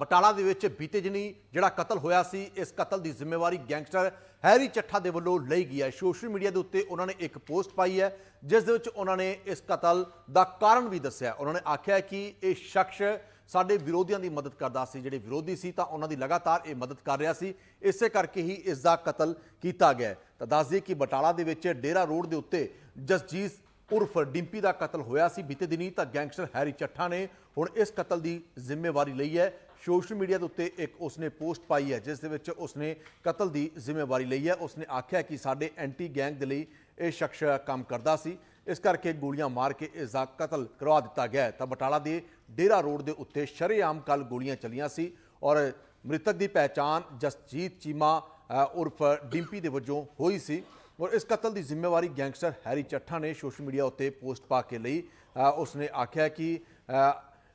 ਬਟਾਲਾ ਦੇ ਵਿੱਚ ਬੀਤੇ ਦਿਨੀ ਜਿਹੜਾ ਕਤਲ ਹੋਇਆ ਸੀ, ਇਸ ਕਤਲ ਦੀ ਜ਼ਿੰਮੇਵਾਰੀ ਗੈਂਗਸਟਰ ਹੈਰੀ ਚੱਠਾ ਦੇ ਵੱਲੋਂ ਲਈ ਗਈ ਹੈ। ਸੋਸ਼ਲ ਮੀਡੀਆ ਦੇ ਉੱਤੇ ਉਹਨਾਂ ਨੇ ਇੱਕ ਪੋਸਟ ਪਾਈ ਹੈ, ਜਿਸ ਦੇ ਵਿੱਚ ਉਹਨਾਂ ਨੇ ਇਸ ਕਤਲ ਦਾ ਕਾਰਨ ਵੀ ਦੱਸਿਆ। ਉਹਨਾਂ ਨੇ ਆਖਿਆ ਕਿ ਇਹ ਸ਼ਖਸ ਸਾਡੇ ਵਿਰੋਧੀਆਂ ਦੀ ਮਦਦ ਕਰਦਾ ਸੀ, ਜਿਹੜੇ ਵਿਰੋਧੀ ਸੀ, ਤਾਂ ਉਹਨਾਂ ਦੀ ਲਗਾਤਾਰ ਇਹ ਮਦਦ ਕਰ ਰਿਹਾ ਸੀ। ਇਸੇ ਕਰਕੇ ਹੀ ਇਸ ਦਾ ਕਤਲ ਕੀਤਾ ਗਿਆ ਤਾਂ ਦੱਸ ਦਈਏ ਕਿ ਬਟਾਲਾ ਦੇ ਵਿੱਚ ਡੇਰਾ ਰੋਡ ਦੇ ਉੱਤੇ ਜਸਜੀਤ ਉਰਫ ਡਿੰਪੀ ਦਾ ਕਤਲ ਹੋਇਆ ਸੀ ਬੀਤੇ ਦਿਨੀ, ਤਾਂ ਗੈਂਗਸਟਰ ਹੈਰੀ ਚੱਠਾ ਨੇ ਹੁਣ ਇਸ ਕਤਲ ਦੀ ਜ਼ਿੰਮੇਵਾਰੀ ਲਈ ਹੈ। ਸੋਸ਼ਲ ਮੀਡੀਆ ਦੇ ਉੱਤੇ ਇੱਕ ਉਸਨੇ ਪੋਸਟ ਪਾਈ ਹੈ, ਜਿਸ ਦੇ ਵਿੱਚ ਉਸਨੇ ਕਤਲ ਦੀ ਜ਼ਿੰਮੇਵਾਰੀ ਲਈ ਹੈ। ਉਸਨੇ ਆਖਿਆ ਕਿ ਸਾਡੇ ਐਂਟੀ ਗੈਂਗ ਦੇ ਲਈ ਇਹ ਸ਼ਖਸ ਕੰਮ ਕਰਦਾ ਸੀ। ਇਸ ਕਰਕੇ ਗੋਲੀਆਂ ਮਾਰ ਕੇ ਇਸ ਦਾ ਕਤਲ ਕਰਵਾ ਦਿੱਤਾ ਗਿਆ ਹੈ। ਤਾਂ ਬਟਾਲਾ ਦੇ ਡੇਰਾ ਰੋਡ ਦੇ ਉੱਤੇ ਸ਼ਰੇਆਮ ਕੱਲ ਗੋਲੀਆਂ ਚੱਲੀਆਂ ਸੀ ਔਰ ਮ੍ਰਿਤਕ ਦੀ ਪਹਿਚਾਣ ਜਸਜੀਤ ਚੀਮਾ ਉਰਫ ਡਿੰਪੀ ਦੇ ਵਜੋਂ ਹੋਈ ਸੀ। ਔਰ ਇਸ ਕਤਲ ਦੀ ਜ਼ਿੰਮੇਵਾਰੀ ਗੈਂਗਸਟਰ ਹੈਰੀ ਚੱਠਾ ਨੇ ਸੋਸ਼ਲ ਮੀਡੀਆ ਉੱਤੇ ਪੋਸਟ ਪਾ ਕੇ ਲਈ। ਉਸਨੇ ਆਖਿਆ ਕਿ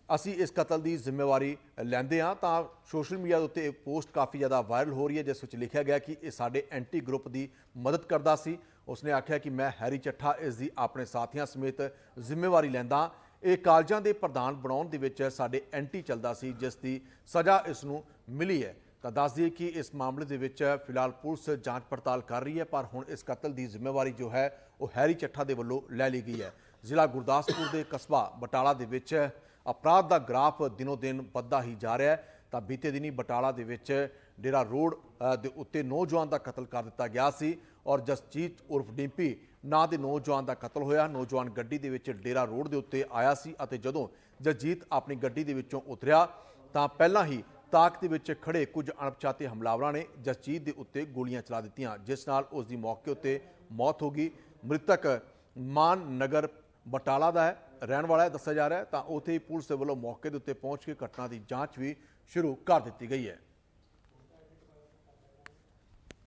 ਅਸੀਂ ਇਸ ਕਤਲ ਦੀ ਜ਼ਿੰਮੇਵਾਰੀ ਲੈਂਦੇ ਹਾਂ। ਤਾਂ ਸੋਸ਼ਲ ਮੀਡੀਆ ਦੇ ਉੱਤੇ ਇਹ ਪੋਸਟ ਕਾਫੀ ਜ਼ਿਆਦਾ ਵਾਇਰਲ ਹੋ ਰਹੀ ਹੈ, ਜਿਸ ਵਿੱਚ ਲਿਖਿਆ ਗਿਆ ਕਿ ਇਹ ਸਾਡੇ ਐਂਟੀ ਗਰੁੱਪ ਦੀ ਮਦਦ ਕਰਦਾ ਸੀ। ਉਸਨੇ ਆਖਿਆ ਕਿ ਮੈਂ ਹੈਰੀ ਚੱਠਾ, ਇਸ ਦੀ ਆਪਣੇ ਸਾਥੀਆਂ ਸਮੇਤ ਜ਼ਿੰਮੇਵਾਰੀ ਲੈਂਦਾ। ਇਹ ਕਾਲਜਾਂ ਦੇ ਪ੍ਰਧਾਨ ਬਣਾਉਣ ਦੇ ਵਿੱਚ ਸਾਡੇ ਐਂਟੀ ਚੱਲਦਾ ਸੀ, ਜਿਸ ਦੀ ਸਜ਼ਾ ਇਸ ਨੂੰ ਮਿਲੀ ਹੈ। ਤਾਂ ਦੱਸ ਦਈਏ ਕਿ ਇਸ ਮਾਮਲੇ ਦੇ ਵਿੱਚ ਫਿਲਹਾਲ ਪੁਲਿਸ ਜਾਂਚ ਪੜਤਾਲ ਕਰ ਰਹੀ ਹੈ, ਪਰ ਹੁਣ ਇਸ ਕਤਲ ਦੀ ਜ਼ਿੰਮੇਵਾਰੀ ਜੋ ਹੈ, ਉਹ ਹੈਰੀ ਚੱਠਾ ਦੇ ਵੱਲੋਂ ਲੈ ਲਈ ਗਈ ਹੈ। ਜ਼ਿਲ੍ਹਾ ਗੁਰਦਾਸਪੁਰ ਦੇ ਕਸਬਾ ਬਟਾਲਾ ਦੇ ਵਿੱਚ ਅਪਰਾਧ ਦਾ ਗ੍ਰਾਫ ਦਿਨੋ ਦਿਨ ਵੱਧਦਾ ਹੀ ਜਾ ਰਿਹਾ ਹੈ। ਤਾਂ ਬੀਤੇ ਦਿਨੀ ਬਟਾਲਾ ਦੇ ਵਿੱਚ ਡੇਰਾ ਰੋਡ ਦੇ ਉੱਤੇ ਨੌਜਵਾਨ ਦਾ ਕਤਲ ਕਰ ਦਿੱਤਾ ਗਿਆ ਸੀ ਔਰ ਜਸਜੀਤ ਉਰਫ ਡਿੰਪੀ ਨਾਂ ਦੇ ਨੌਜਵਾਨ ਦਾ ਕਤਲ ਹੋਇਆ। ਨੌਜਵਾਨ ਗੱਡੀ ਦੇ ਵਿੱਚ ਡੇਰਾ ਰੋਡ ਦੇ ਉੱਤੇ ਆਇਆ ਸੀ ਅਤੇ ਜਦੋਂ ਜਸਜੀਤ ਆਪਣੀ ਗੱਡੀ ਦੇ ਵਿੱਚੋਂ ਉਤਰਿਆ ਤਾਂ ਪਹਿਲਾਂ ਹੀ ਤਾਕ ਦੇ ਵਿੱਚ ਖੜੇ ਕੁਝ ਅਣਪਛਾਤੇ ਹਮਲਾਵਰਾਂ ਨੇ ਜਸਜੀਤ ਦੇ ਉੱਤੇ ਗੋਲੀਆਂ ਚਲਾ ਦਿੱਤੀਆਂ, ਜਿਸ ਨਾਲ ਉਸ ਦੀ ਮੌਕੇ ਉੱਤੇ ਮੌਤ ਹੋ ਗਈ। ਮ੍ਰਿਤਕ ਮਾਨ ਨਗਰ ਬਟਾਲਾ ਦਾ ਹੈ। ਰਹਿਣ ਵਾਲਾ ਹੈ, ਦੱਸਿਆ ਜਾ ਰਿਹਾ ਹੈ, ਤਾਂ ਉੱਥੇ ਹੀ ਪੁਲਿਸ ਦੇ ਵੱਲੋਂ ਮੌਕੇ ਦੇ ਉੱਤੇ ਪਹੁੰਚ ਕੇ ਘਟਨਾ ਦੀ ਜਾਂਚ ਵੀ ਸ਼ੁਰੂ ਕਰ ਦਿੱਤੀ ਗਈ ਹੈ।